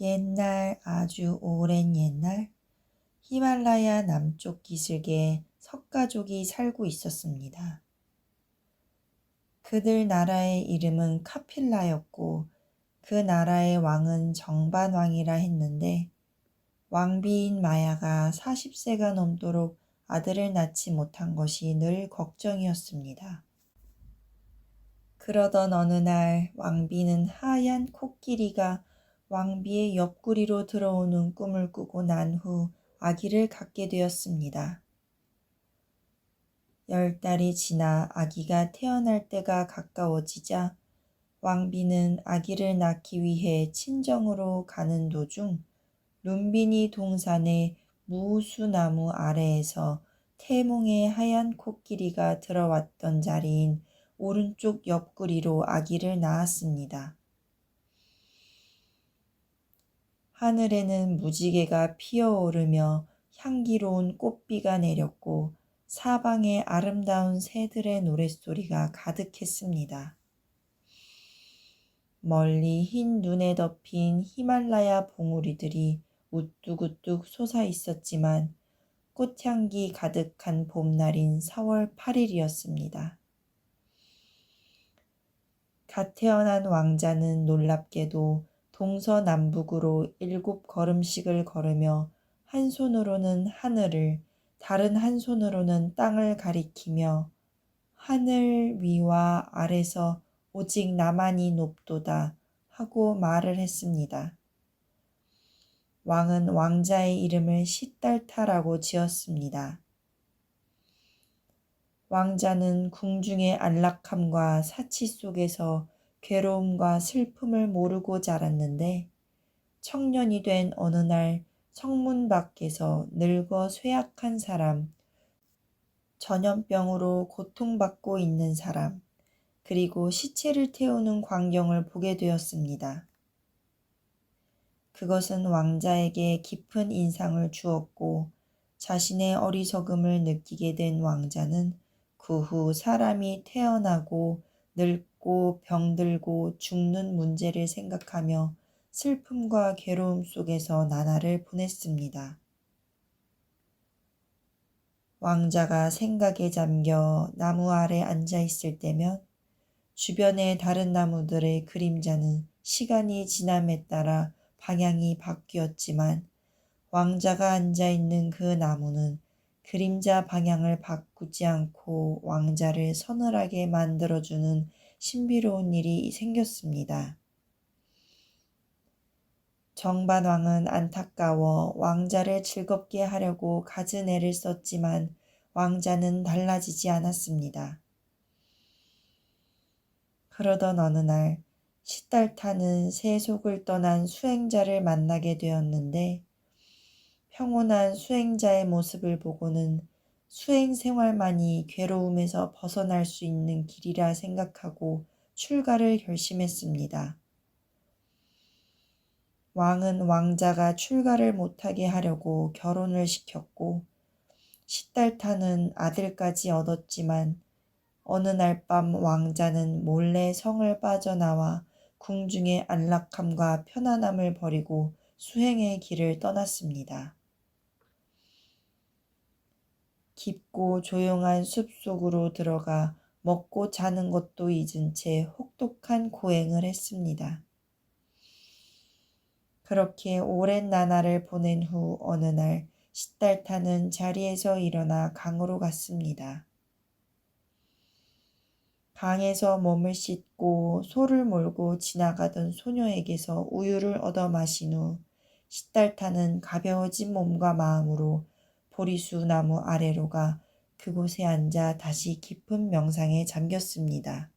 옛날 아주 오랜 옛날 히말라야 남쪽 기슭에 석가족이 살고 있었습니다. 그들 나라의 이름은 카필라였고 그 나라의 왕은 정반왕이라 했는데 왕비인 마야가 40세가 넘도록 아들을 낳지 못한 것이 늘 걱정이었습니다. 그러던 어느 날 왕비는 하얀 코끼리가 왕비의 옆구리로 들어오는 꿈을 꾸고 난 후 아기를 갖게 되었습니다. 열 달이 지나 아기가 태어날 때가 가까워지자 왕비는 아기를 낳기 위해 친정으로 가는 도중 룸비니 동산의 무수나무 아래에서 태몽의 하얀 코끼리가 들어왔던 자리인 오른쪽 옆구리로 아기를 낳았습니다. 하늘에는 무지개가 피어오르며 향기로운 꽃비가 내렸고 사방에 아름다운 새들의 노랫소리가 가득했습니다. 멀리 흰 눈에 덮인 히말라야 봉우리들이 우뚝우뚝 솟아 있었지만 꽃향기 가득한 봄날인 4월 8일이었습니다. 갓 태어난 왕자는 놀랍게도 동서남북으로 일곱 걸음씩을 걸으며 한 손으로는 하늘을 다른 한 손으로는 땅을 가리키며 하늘 위와 아래서 오직 나만이 높도다 하고 말을 했습니다. 왕은 왕자의 이름을 시달타라고 지었습니다. 왕자는 궁중의 안락함과 사치 속에서 괴로움과 슬픔을 모르고 자랐는데 청년이 된 어느 날 성문 밖에서 늙어 쇠약한 사람, 전염병으로 고통받고 있는 사람, 그리고 시체를 태우는 광경을 보게 되었습니다. 그것은 왕자에게 깊은 인상을 주었고 자신의 어리석음을 느끼게 된 왕자는 그 후 사람이 태어나고 늙고 병들고 죽는 문제를 생각하며 슬픔과 괴로움 속에서 나날을 보냈습니다. 왕자가 생각에 잠겨 나무 아래 앉아 있을 때면 주변의 다른 나무들의 그림자는 시간이 지남에 따라 방향이 바뀌었지만 왕자가 앉아 있는 그 나무는 그림자 방향을 바꾸지 않고 왕자를 서늘하게 만들어주는 신비로운 일이 생겼습니다. 정반왕은 안타까워 왕자를 즐겁게 하려고 갖은 애를 썼지만 왕자는 달라지지 않았습니다. 그러던 어느 날 시달타는 세속을 떠난 수행자를 만나게 되었는데 평온한 수행자의 모습을 보고는 수행 생활만이 괴로움에서 벗어날 수 있는 길이라 생각하고 출가를 결심했습니다. 왕은 왕자가 출가를 못하게 하려고 결혼을 시켰고 시달타는 아들까지 얻었지만 어느 날 밤 왕자는 몰래 성을 빠져나와 궁중의 안락함과 편안함을 버리고 수행의 길을 떠났습니다. 깊고 조용한 숲 속으로 들어가 먹고 자는 것도 잊은 채 혹독한 고행을 했습니다. 그렇게 오랜 나날을 보낸 후 어느 날 시달타는 자리에서 일어나 강으로 갔습니다. 강에서 몸을 씻고 소를 몰고 지나가던 소녀에게서 우유를 얻어 마신 후 시달타는 가벼워진 몸과 마음으로 보리수 나무 아래로 가 그곳에 앉아 다시 깊은 명상에 잠겼습니다.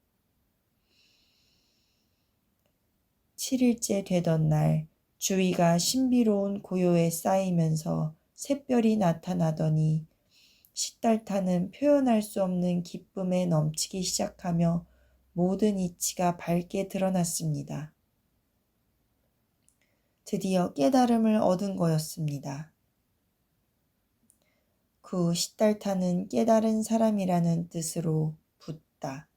7일째 되던 날 주위가 신비로운 고요에 쌓이면서 샛별이 나타나더니 시달타는 표현할 수 없는 기쁨에 넘치기 시작하며 모든 이치가 밝게 드러났습니다. 드디어 깨달음을 얻은 거였습니다. 그 시달타는 깨달은 사람이라는 뜻으로 붓다,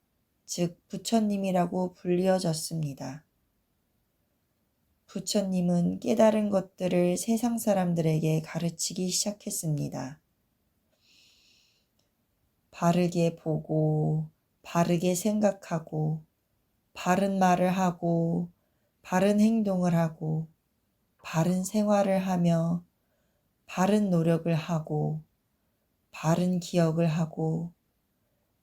즉 부처님이라고 불리어졌습니다. 부처님은 깨달은 것들을 세상 사람들에게 가르치기 시작했습니다. 바르게 보고, 바르게 생각하고, 바른 말을 하고, 바른 행동을 하고, 바른 생활을 하며, 바른 노력을 하고, 바른 기억을 하고,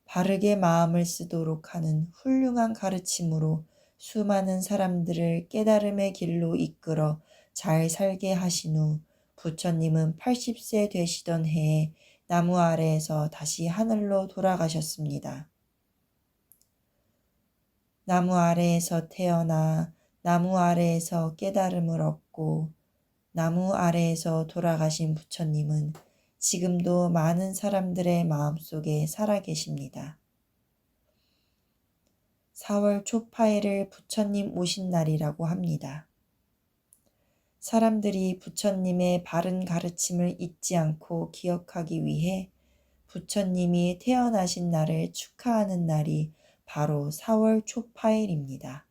바르게 마음을 쓰도록 하는 훌륭한 가르침으로 수많은 사람들을 깨달음의 길로 이끌어 잘 살게 하신 후 부처님은 80세 되시던 해에 나무 아래에서 다시 하늘로 돌아가셨습니다. 나무 아래에서 태어나 나무 아래에서 깨달음을 얻고 나무 아래에서 돌아가신 부처님은 지금도 많은 사람들의 마음속에 살아계십니다. 4월 초파일을 부처님 오신 날이라고 합니다. 사람들이 부처님의 바른 가르침을 잊지 않고 기억하기 위해 부처님이 태어나신 날을 축하하는 날이 바로 4월 초파일입니다.